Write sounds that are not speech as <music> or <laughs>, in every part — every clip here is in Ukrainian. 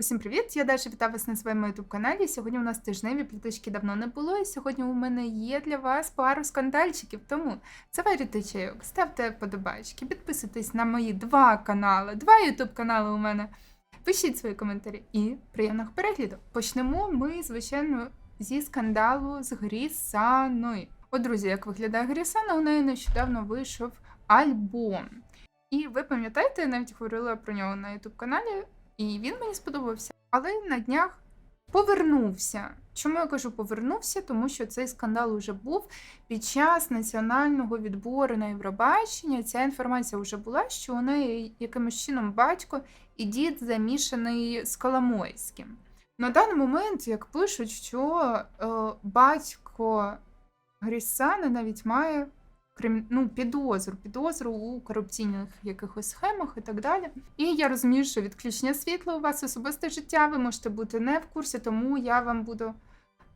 Усім привіт! Я Даша вітаю вас на своєму youtube каналі. Сьогодні у нас тижневі пліточки давно не було, і сьогодні у мене є для вас пару скандальчиків. Тому заварюйте чайок, ставте подобайки, підписуйтесь на мої два канали, два youtube канали у мене. Пишіть свої коментарі і приємного перегляду. Почнемо ми, звичайно, зі скандалу з Грісаною. От, друзі, як виглядає Грісана, у неї нещодавно вийшов альбом. І ви пам'ятаєте, я навіть говорила про нього на youtube каналі. І він мені сподобався. Але на днях повернувся. Чому я кажу повернувся? Тому що цей скандал уже був під час національного відбору на Євробачення. Ця інформація вже була, що у неї якимось чином батько і дід замішаний з Коломойським. На даний момент, як пишуть, що е, батько Грісани навіть має крим... ну, підозру, підозру у корупційних якихось схемах і так далі. І я розумію, що відключення світла у вас особисте життя, ви можете бути не в курсі, тому я вам буду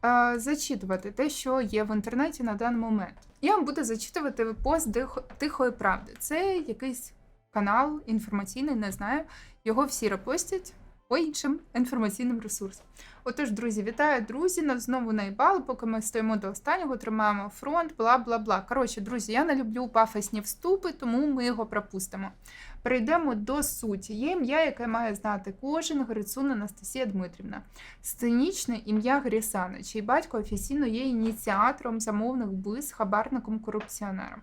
е, зачитувати те, що є в інтернеті на даний момент. Я вам буду зачитувати пост «Дих- Тихої правди. Це якийсь канал інформаційний, не знаю. Його всі репостять по іншим інформаційним ресурсам. Отож, друзі, вітаю, друзі! Нас знову наїбали, поки ми стоїмо до останнього, тримаємо фронт, бла бла бла. Коротше, друзі, я не люблю пафосні вступи, тому ми його пропустимо. Перейдемо до суті. Є ім'я, яке має знати кожен Грицун Анастасія Дмитрівна. Сценічне ім'я Грісана, чий батько офіційно є ініціатором замовних вбивств, хабарником корупціонером.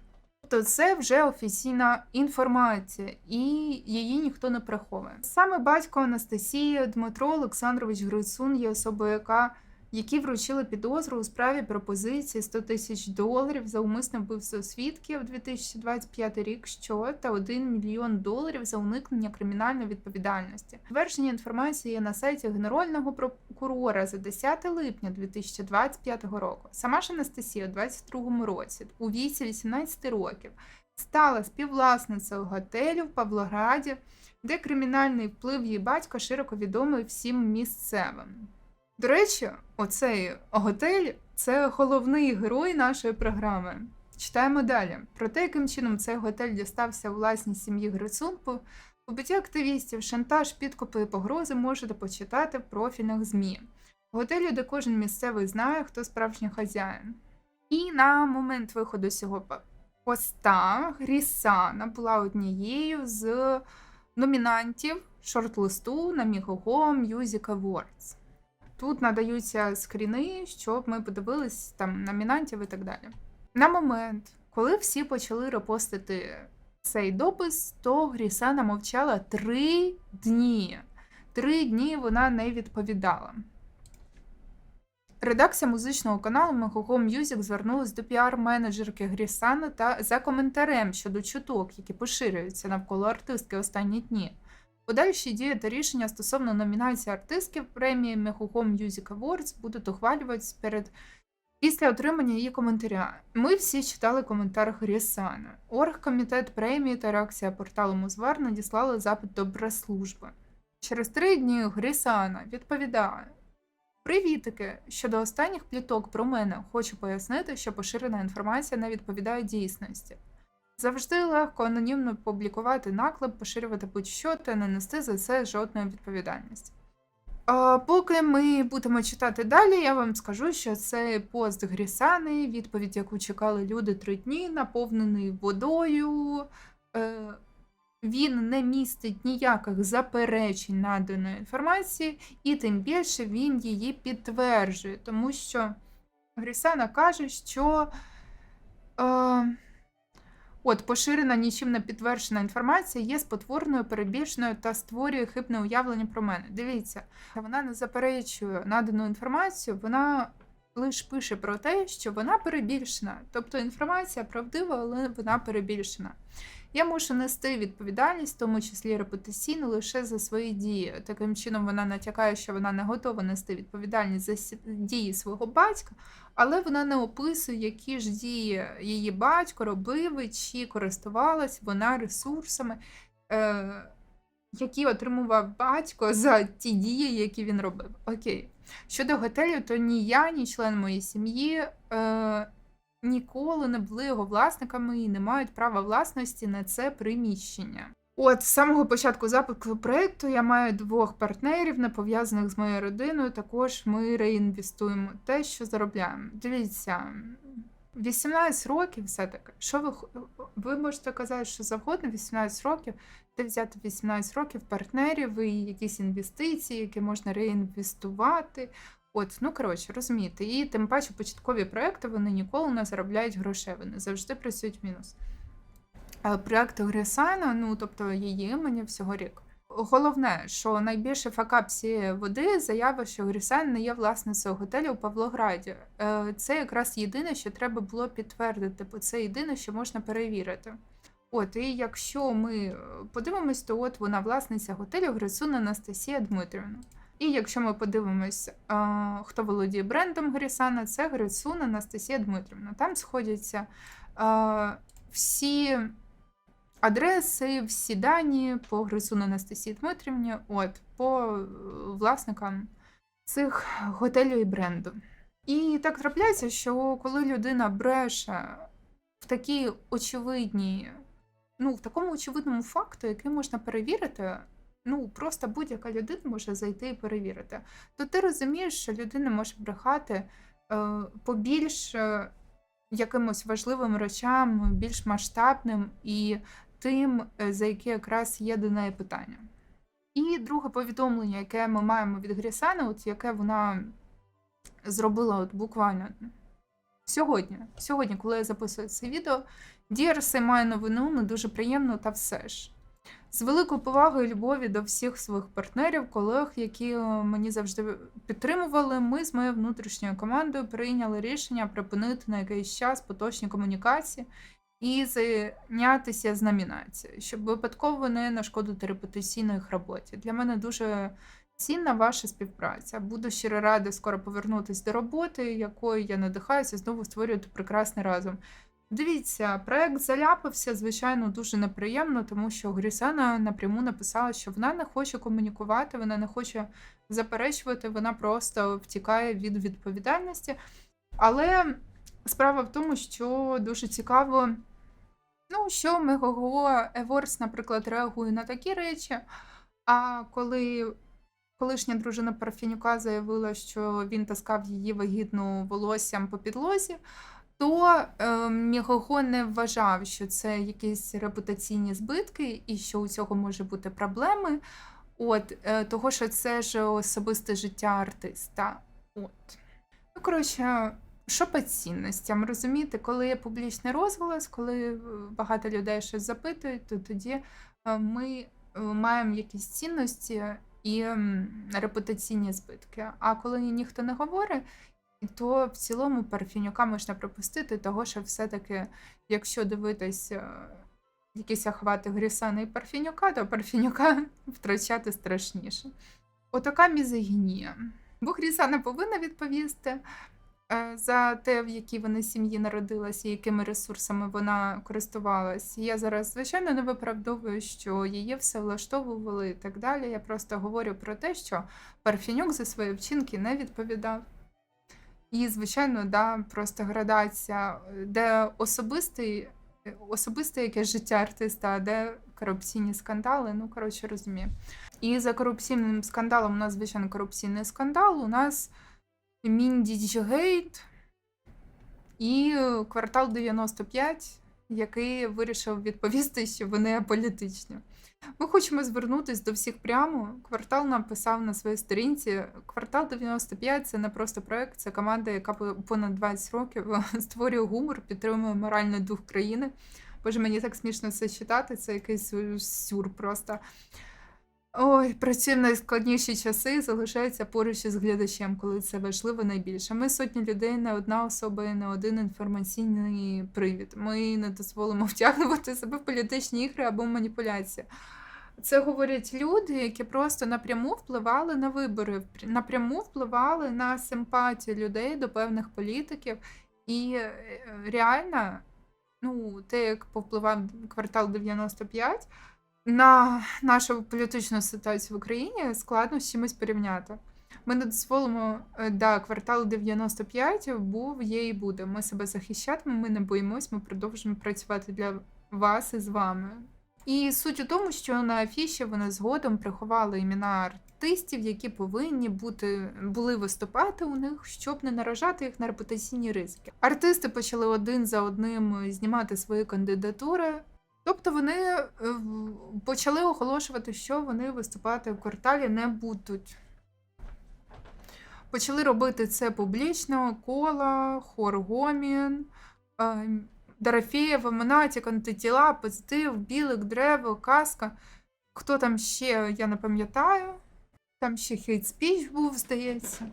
Тобто це вже офіційна інформація, і її ніхто не приховує. Саме батько Анастасії Дмитро Олександрович Грицун є особою, яка які вручили підозру у справі пропозиції 100 тисяч доларів за умисне вбивство свідків 2025 рік, що та 1 мільйон доларів за уникнення кримінальної відповідальності. Твердження інформації є на сайті Генерального прокурора за 10 липня 2025 року. Сама ж Анастасія у 22 році, у віці 18 років, стала співвласницею готелю в Павлограді, де кримінальний вплив її батька широко відомий всім місцевим. До речі, оцей готель це головний герой нашої програми. Читаємо далі. Про те, яким чином цей готель дістався власній сім'ї Грицун, по побиття активістів, шантаж, підкупи і погрози можете почитати в профільних ЗМІ. Готелю, де кожен місцевий знає, хто справжній хазяїн. І на момент виходу цього поста Грісана була однією з номінантів шорт-листу на Mihoho Music Awards. Тут надаються скріни, щоб ми подивились там номінантів і так далі. На момент, коли всі почали репостити цей допис, то Грісана мовчала три дні. Три дні вона не відповідала. Редакція музичного каналу Megogo Music звернулась до піар-менеджерки Грісана та за коментарем щодо чуток, які поширюються навколо артистки останні дні. Подальші дії та рішення стосовно номінації артистків премії Megogo Music Awards будуть ухвалюватися перед після отримання її коментаря. Ми всі читали коментар Грісана. Оргкомітет премії та реакція порталу Музвар надіслали запит до прес-служби. Через три дні Грісана відповідає. Привітики! Щодо останніх пліток про мене хочу пояснити, що поширена інформація не відповідає дійсності. Завжди легко анонімно публікувати наклеп, поширювати будь-що та не нести за це жодної відповідальності. А, поки ми будемо читати далі, я вам скажу, що це пост Грісани, відповідь, яку чекали люди три дні, наповнений водою. Е, він не містить ніяких заперечень наданої інформації, і тим більше він її підтверджує, тому що Грісана каже, що. Е, От, поширена нічим не підтверджена інформація є спотворною, перебільшеною та створює хибне уявлення про мене. Дивіться, вона не заперечує надану інформацію, вона лише пише про те, що вона перебільшена. Тобто інформація правдива, але вона перебільшена. Я мушу нести відповідальність, в тому числі репутаційну, лише за свої дії. Таким чином вона натякає, що вона не готова нести відповідальність за дії свого батька, але вона не описує, які ж дії її батько робив, чи користувалась вона ресурсами, е, які отримував батько за ті дії, які він робив. Окей. Щодо готелю, то ні я, ні член моєї сім'ї е, ніколи не були його власниками і не мають права власності на це приміщення. От з самого початку запуску проекту я маю двох партнерів, не пов'язаних з моєю родиною. Також ми реінвестуємо те, що заробляємо. Дивіться, 18 років все-таки. Що ви ви можете казати, що завгодно, 18 років, де взяти 18 років партнерів і якісь інвестиції, які можна реінвестувати. От, ну коротше, розумієте, і тим паче початкові проекти вони ніколи не заробляють грошей, вони завжди працюють в мінус. А проект Грисана, ну тобто її імені всього рік. Головне, що найбільше факап цієї води заява, що Грісан не є власницею готелю у Павлограді. Е, Це якраз єдине, що треба було підтвердити, бо це єдине, що можна перевірити. От, і якщо ми е, подивимось, то от вона власниця готелю Грисун Анастасія Дмитрівна. І якщо ми подивимось, е, хто володіє брендом Грісана, це Грисун Анастасія Дмитрівна. Там сходяться е, всі адреси, всі дані по Грисун Анастасії Дмитрівні, от, по власникам цих готелю і бренду. І так трапляється, що коли людина бреше в такій очевидній, ну, в такому очевидному факту, який можна перевірити, ну, просто будь-яка людина може зайти і перевірити, то ти розумієш, що людина може брехати е, по більш е, якимось важливим речам, більш масштабним і тим, е, за яке якраз є до неї питання. І друге повідомлення, яке ми маємо від Грісани, от яке вона зробила от буквально сьогодні. Сьогодні, коли я записую це відео, Діарси має новину не дуже приємну та все ж. З великою повагою і любові до всіх своїх партнерів, колег, які е, мені завжди підтримували, ми з моєю внутрішньою командою прийняли рішення припинити на якийсь час поточні комунікації і зайнятися з номінацією, щоб випадково не нашкодити репутаційної їх роботі. Для мене дуже цінна ваша співпраця. Буду щиро рада скоро повернутися до роботи, якою я надихаюся, знову створювати прекрасний разом. Дивіться, проект заляпався, звичайно, дуже неприємно, тому що Грісана напряму написала, що вона не хоче комунікувати, вона не хоче заперечувати, вона просто втікає від відповідальності. Але справа в тому, що дуже цікаво, ну, що Мегого Еворс, наприклад, реагує на такі речі. А коли колишня дружина Парфенюка заявила, що він таскав її вагітну волоссям по підлозі, то е, Мігого не вважав, що це якісь репутаційні збитки і що у цього може бути проблеми. От, е, того, що це ж особисте життя артиста. От. Ну, коротше, що по цінностям, розумієте, коли є публічний розголос, коли е, багато людей щось запитують, то тоді ми маємо якісь цінності і репутаційні збитки. А коли ніхто не говорить, то в цілому парфінюка можна пропустити, того що все-таки, якщо дивитись е, якісь охвати Грісана і парфінюка, то парфінюка <laughs> втрачати страшніше. Отака мізогінія. Бо Грісана повинна відповісти за те, в якій вона сім'ї народилася, якими ресурсами вона користувалась. Я зараз, звичайно, не виправдовую, що її все влаштовували і так далі. Я просто говорю про те, що Парфенюк за свої вчинки не відповідав. І, звичайно, да, просто градація, е, де особистий, е, особисте якесь життя артиста, де корупційні скандали. Ну, коротше, розумію. І за корупційним скандалом у нас, звичайно, корупційний скандал. У нас Міндіджгейт і е, квартал 95, який вирішив відповісти, що вони аполітичні. Ми хочемо звернутися до всіх прямо. Квартал написав на своїй сторінці. Квартал 95 це не просто проект, це команда, яка понад 20 років <laughs> створює гумор, підтримує моральний дух країни. Боже, мені так смішно це читати, це якийсь сюр просто. Ой, працює в найскладніші часи, залишається поруч із глядачем, коли це важливо найбільше. Ми сотні людей, не одна особа і не один інформаційний привід. Ми не дозволимо <laughs> втягнути себе в політичні ігри або маніпуляції. Це говорять люди, які просто напряму впливали на вибори, напряму впливали на симпатію людей до певних політиків. І е, реально, ну, те, як повпливав квартал 95, на нашу політичну ситуацію в Україні складно з чимось порівняти. Ми не дозволимо, да, квартал 95 був, є і буде. Ми себе захищатимемо, ми не боїмось, ми продовжимо працювати для вас і з вами. І суть у тому, що на афіші вони згодом приховали імена артистів, які повинні бути були виступати у них, щоб не наражати їх на репутаційні ризики. Артисти почали один за одним знімати свої кандидатури. Тобто вони е, почали оголошувати, що вони виступати в кварталі не будуть. Почали робити це публічно: кола, хор гомін, е, Дорофєєва, Монатік, позитив, білик, древо, казка. Хто там ще, я не пам'ятаю. Там ще хейт спіч був, здається.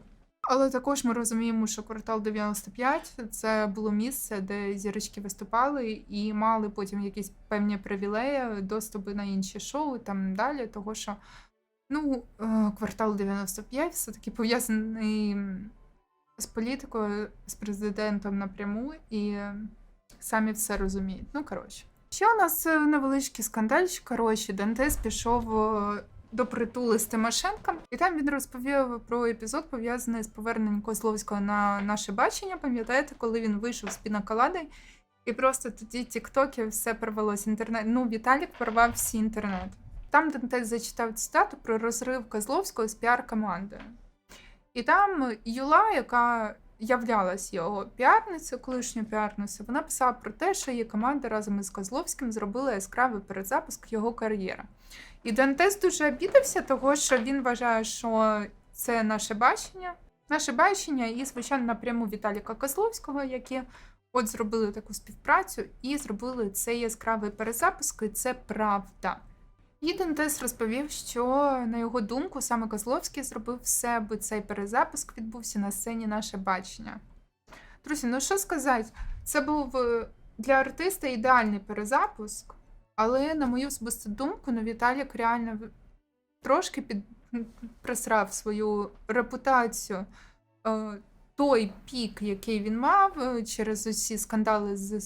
Але також ми розуміємо, що квартал 95 це було місце, де зірочки виступали і мали потім якісь певні привілеї, доступи на інші шоу там далі. Того що ну, е, квартал 95 все-таки пов'язаний з політикою, з президентом напряму, і самі все розуміють. Ну, коротше. Ще у нас е, невеличкий скандальчик. Коротше, Дантес пішов е, до притули з Тимошенком, і там він розповів про епізод, пов'язаний з поверненням Козловського на наше бачення. Пам'ятаєте, коли він вийшов з пінаколадою, і просто тоді тіктоки все порвалося. Інтернет. Ну, Віталік порвав всі інтернет. Там Дантес зачитав цитату про розрив Козловського з піар-командою. І там Юла, яка являлась його піарницею, колишньою піарницею, вона писала про те, що її команда разом із Козловським зробила яскравий перезапуск його кар'єри. І Дантес дуже обідався, того що він вважає, що це наше бачення, наше бачення, і, звичайно, напряму Віталіка Козловського, які от зробили таку співпрацю і зробили цей яскравий перезапуск, і це правда. І Дантес розповів, що на його думку саме Козловський зробив все, аби цей перезапуск відбувся на сцені наше бачення. Друзі, ну що сказати, це був е, для артиста ідеальний перезапуск, але, на мою особисту думку, ну, Віталік реально трошки під... просрав свою репутацію. Е, Той пік, який він мав е, через усі скандали з,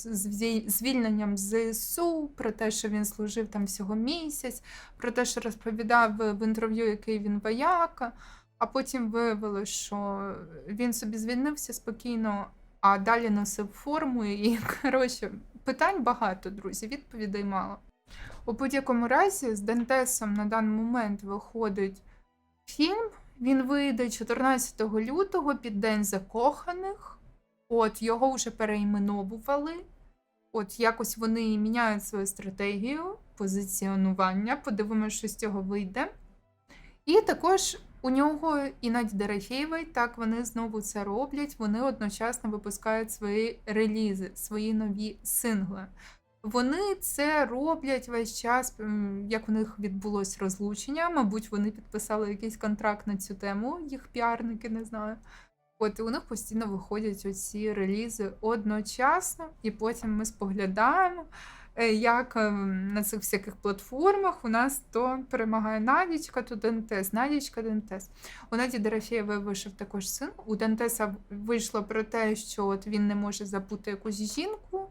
звільненням ЗСУ, про те, що він служив там всього місяць, про те, що розповідав в інтерв'ю, який він вояка, а потім виявилося, що він собі звільнився спокійно, а далі носив форму. І, <laughs> коротше, питань багато, друзі, відповідей мало. У будь-якому разі, з Дантесом на даний момент виходить фільм. Він вийде 14 лютого під День закоханих. От його вже переіменовували. От якось вони міняють свою стратегію позиціонування. Подивимося, що з цього вийде. І також у нього і Наді Дорофєєвої, так вони знову це роблять. Вони одночасно випускають свої релізи, свої нові сингли. Вони це роблять весь час, як у них відбулось розлучення. Мабуть, вони підписали якийсь контракт на цю тему, їх піарники, не знаю. От і у них постійно виходять оці релізи одночасно, і потім ми споглядаємо, е, як ем, на цих всяких платформах у нас то перемагає Надічка, то Дентес, Надічка, Дентес. У Наді Дорофєєвої вийшов також син. У Дентеса вийшло про те, що от він не може забути якусь жінку.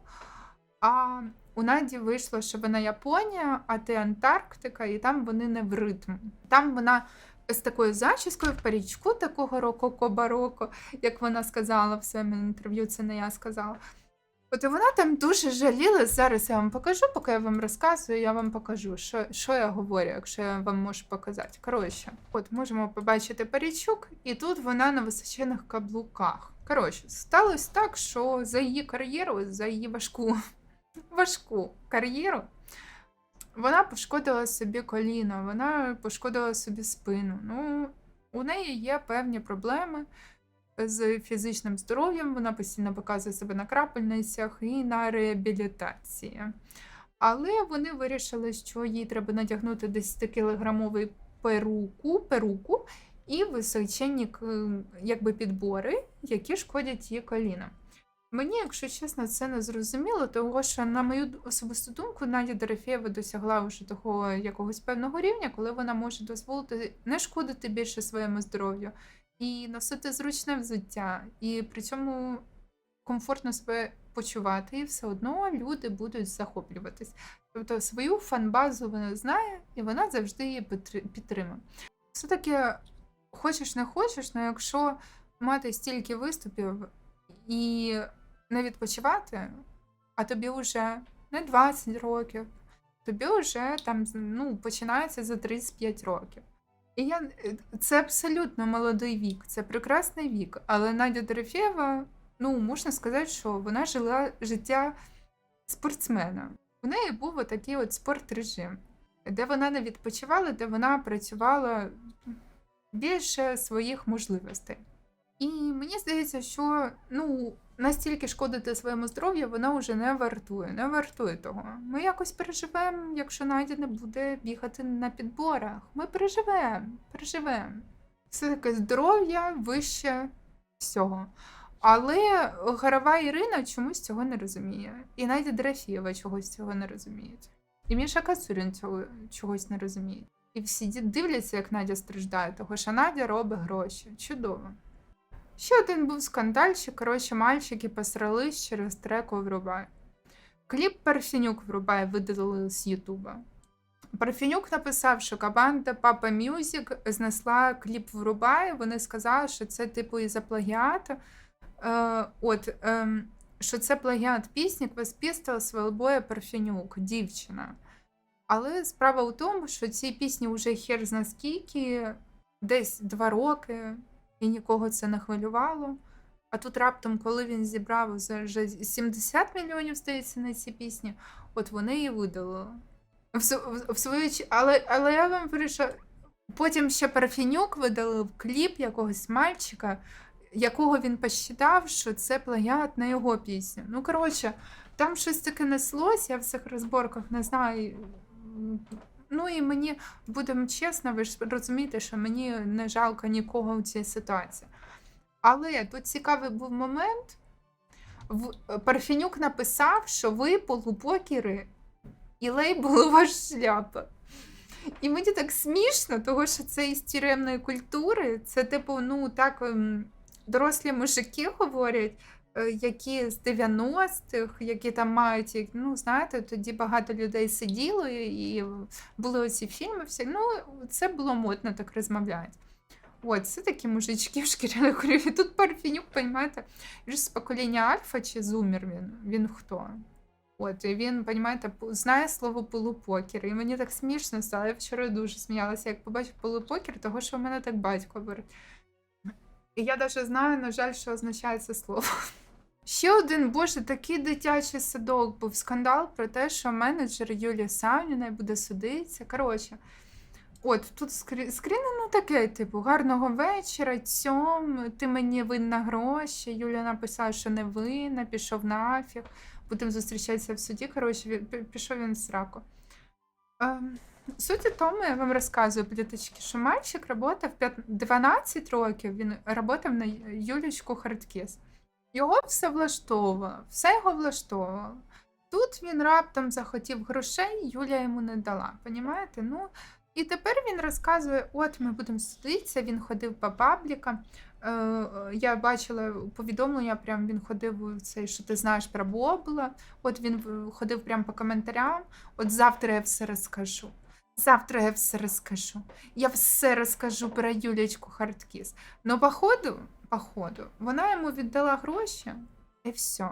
А у Наді вийшло, що вона Японія, а ти Антарктика, і там вони не в ритм. Там вона з такою зачіскою в парічку такого рококо-бароко, як вона сказала в своєму інтерв'ю, це не я сказала. От і вона там дуже жаліла. Зараз я вам покажу, поки я вам розказую, я вам покажу, що, що я говорю, якщо я вам можу показати. Коротше, от можемо побачити парічок, і тут вона на височених каблуках. Коротше, сталося так, що за її кар'єру, за її важку важку кар'єру. Вона пошкодила собі коліно, вона пошкодила собі спину. Ну, у неї є певні проблеми з фізичним здоров'ям, вона постійно показує себе на крапельницях і на реабілітації. Але вони вирішили, що їй треба надягнути 10-кілограмовий перуку, перуку і височенні якби, підбори, які шкодять її колінам. Мені, якщо чесно, це не зрозуміло, тому що, на мою особисту думку, Надя Дорофєєва досягла вже такого якогось певного рівня, коли вона може дозволити не шкодити більше своєму здоров'ю і носити зручне взуття, і при цьому комфортно себе почувати, і все одно люди будуть захоплюватись. Тобто свою фанбазу вона знає, і вона завжди її підтри- підтримує. Все-таки хочеш не хочеш, але якщо мати стільки виступів і не відпочивати, а тобі вже не 20 років, тобі вже там ну, починається за 35 років. І я, це абсолютно молодий вік, це прекрасний вік. Але Надя Дорофєва, ну, можна сказати, що вона жила життя спортсмена. У неї був отакий от спортрежим, де вона не відпочивала, де вона працювала більше своїх можливостей. І мені здається, що ну, настільки шкодити своєму здоров'ю вона вже не вартує, не вартує того. Ми якось переживемо, якщо Надя не буде бігати на підборах. Ми переживемо, переживемо. Все таке здоров'я вище всього. Але Гарова Ірина чомусь цього не розуміє. І Надя Дорофєва чогось цього не розуміє. І Міша Кацурін цього чогось не розуміє. І всі дивляться, як Надя страждає, того що Надя робить гроші. Чудово. Ще один був скандальчик, коротше, мальчики посрались через трек «Врубай». Кліп Парфенюк «Врубай» видалили з Ютуба. Парфенюк написав, що команда Папа Мюзик знесла кліп «Врубай». Вони сказали, що це типу із-за плагіату. Е, от, ем, що це плагіат пісні «Квас Pistols» Велбоя Парфенюк, дівчина. Але справа у тому, що ці пісні вже хер зна скільки, десь два роки, і нікого це не хвилювало. А тут раптом, коли він зібрав вже 70 мільйонів, здається, на ці пісні, от вони і видалили. В, в, в свою але, але я вам перейшов. Потім ще Парфенюк видалив кліп якогось мальчика, якого він посчитав, що це плагіат на його пісню. Ну, коротше, там щось таке неслось, я в цих розборках не знаю. Ну і мені, будемо чесно, ви ж розумієте, що мені не жалко нікого у цій ситуації. Але тут цікавий був момент. В- Парфенюк написав, що ви полупокери, і лейбл у вас шляпа. І мені так смішно, тому що це із тюремної культури. Це, типу, ну так ем, дорослі мужики говорять, е, які з 90-х, які там мають, ну, знаєте, тоді багато людей сиділо і були оці фільми. Всі. Ну, це було модно так розмовляти. От, це такі мужички в шкіряних курі. Тут він ж з покоління Альфа чи Зумер він? Він хто? От, і він, пу- знає слово полупокер. І мені так смішно стало. Я вчора дуже сміялася, як побачив полупокер, того що в мене так батько говорить. І я навіть знаю, на жаль, що означає це слово. Ще один, боже, такий дитячий садок був скандал про те, що менеджер Юлія Савніна буде судитися. Коротше, от тут скрі... скріни, ну таке, типу, гарного вечора, цьом, ти мені винна гроші. Юля написала, що не винна, пішов нафіг, будемо зустрічатися в суді. Коротше, пішов він в сраку. Ем, Суть у тому, я вам розказую, пліточки, що мальчик 5 12 років, він работав на Юлічку Хардкіс. Його все влаштовувало, все його влаштовувало. Тут він раптом захотів грошей, Юля йому не дала. Понімаєте? Ну, і тепер він розказує: от ми будемо судитися, він ходив по паблікам. Е, я бачила повідомлення, прям він ходив у цей, що ти знаєш про Бобла. От він ходив прям по коментарям. От завтра я все розкажу. Завтра я все розкажу. Я все розкажу про Юлічку Хардкіс. Ну, походу, походу, вона йому віддала гроші, і все.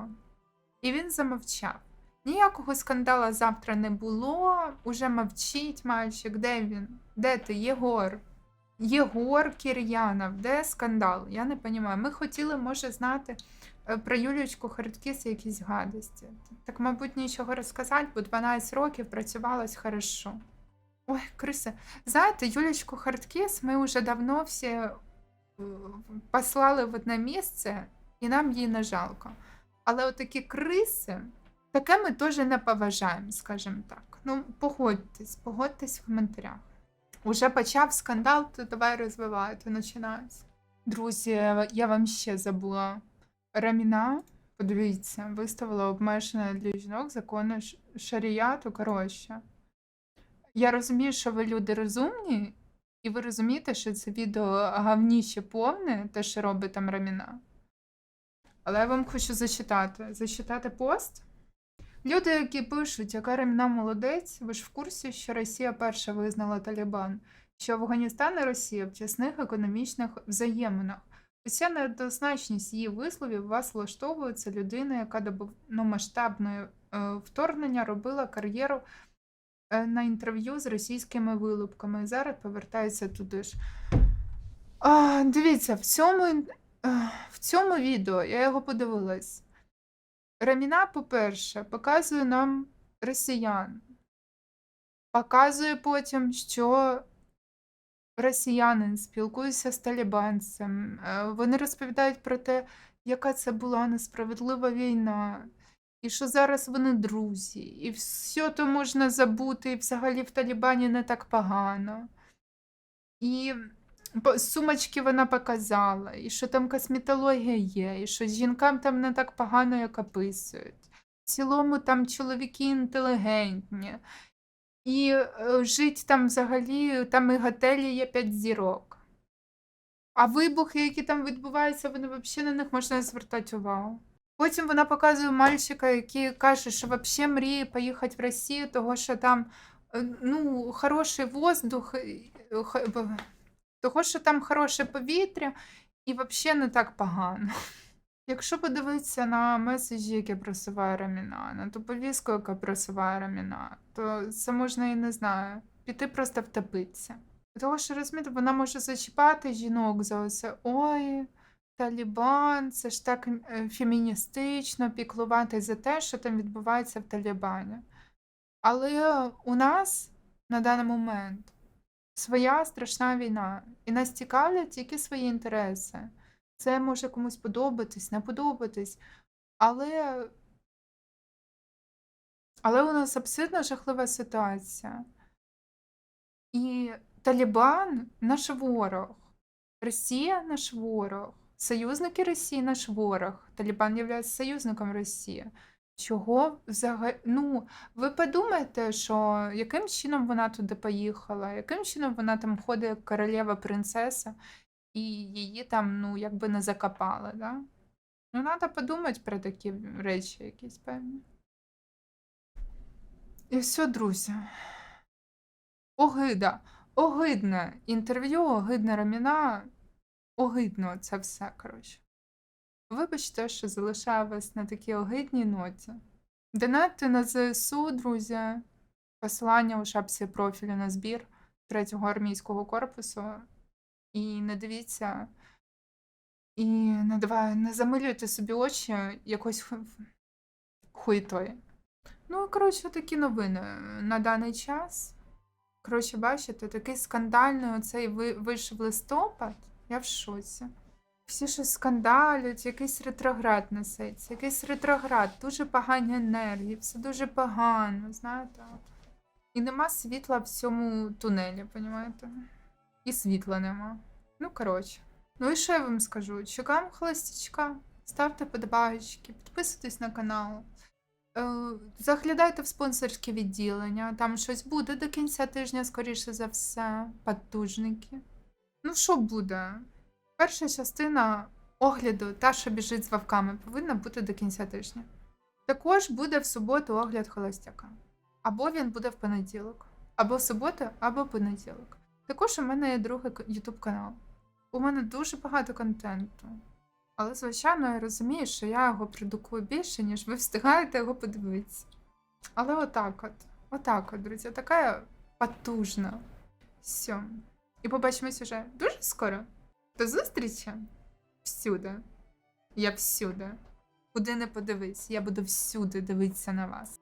І він замовчав. Ніякого скандала завтра не було. Уже мовчить мальчик. Де він? Де ти, Єгор? Єгор Кір'янов, де скандал? Я не розумію. Ми хотіли, може, знати е, про Юлічку Хардкіс якісь гадості. Так, мабуть, нічого розказати, бо 12 років працювалось хорошо. Ой, криси. Знаєте, Юлічку Хардкіс ми вже давно всі е, послали в одне місце, і нам її не жалко. Але отакі криси, таке ми теж не поважаємо, скажімо так. Ну, погодьтесь, погодьтесь в коментарях. Уже почав скандал, то давай розвивати, починається. Друзі, я вам ще забула. Раміна, подивіться, виставила обмеження для жінок закони ш- шаріяту. Коротше. Я розумію, що ви люди розумні, і ви розумієте, що це відео гавніще повне, те, що робить там Раміна. Але я вам хочу зачитати. Зачитати пост. Люди, які пишуть, яка Раміна молодець, ви ж в курсі, що Росія перша визнала Талібан, що Афганістан і Росія в тісних економічних взаєминах. Уся неоднозначність її висловів вас влаштовує це людина, яка до повномасштабної е, вторгнення робила кар'єру на інтерв'ю з російськими вилупками. Зараз повертається туди ж. А, дивіться, в цьому, е, в цьому відео я його подивилась. Раміна, по-перше, показує нам росіян. Показує потім, що росіянин спілкується з талібанцем. Е, Вони розповідають про те, яка це була несправедлива війна, і що зараз вони друзі, і все то можна забути, і взагалі в Талібані не так погано. І сумочки вона показала, і що там косметологія є, і що жінкам там не так погано, як описують. В цілому там чоловіки інтелігентні. І е, жить там взагалі, там і готелі є 5 зірок. А вибухи, які там відбуваються, вони взагалі на них можна звертати увагу. Потім вона показує мальчика, який каже, що взагалі мріє поїхати в Росію, того що там е, ну, хороший воздух, е, того, що там хороше повітря, і взагалі не так погано. <laughs> Якщо подивитися на меседжі, які просуває Раміна, на ту повістку, яка просуває Раміна, то це можна і не знаю, піти просто втопитися. Того, що розумієте, вона може зачіпати жінок за оце ой, Талібан, це ж так е, феміністично піклувати за те, що там відбувається в Талібані. Але у нас на даний момент своя страшна війна, і нас цікавлять тільки свої інтереси. Це може комусь подобатись, не подобатись, але, але у нас абсолютно жахлива ситуація. І Талібан наш ворог, Росія наш ворог, союзники Росії наш ворог. Талібан є союзником Росії. Чого взагалі? Ну, ви подумайте, що яким чином вона туди поїхала, яким чином вона там ходить як королева принцеса, і її там, ну, якби не закопали, да? Ну, треба подумати про такі речі якісь певні. І все, друзі. Огида. Огидне інтерв'ю, огидна Раміна. Огидно це все, коротше. Вибачте, що залишаю вас на такій огидній ноті. Донатьте на ЗСУ, друзі. Посилання у шапці профілю на збір третього армійського корпусу. І не дивіться, і не, давай, не замилюйте собі очі якось ху- хуйтою. Ну, коротше, такі новини на даний час. Коротше, бачите, такий скандальний оцей ви- вийшов листопад. Я в шоці. Всі щось скандалять, якийсь ретроград несеться, якийсь ретроград, дуже погані енергії, все дуже погано, знаєте. І нема світла в цьому тунелі, понімаєте? І світла нема. Ну, коротше. Ну і що я вам скажу? Чекаємо холостячка, ставте подобаєчки, підписуйтесь на канал. Е, Заглядайте в спонсорське відділення, там щось буде до кінця тижня, скоріше за все, потужники. Ну, що буде? Перша частина огляду, та, що біжить з вовками, повинна бути до кінця тижня. Також буде в суботу огляд холостяка. Або він буде в понеділок, або в суботу, або в понеділок. Також у мене є другий YouTube канал. У мене дуже багато контенту. Але, звичайно, я розумію, що я його продукую більше, ніж ви встигаєте його подивитися. Але отак от, отак от, друзі, така потужна. Все. І побачимось уже дуже скоро. До зустрічі всюди. Я всюди. Куди не подивись, я буду всюди дивитися на вас.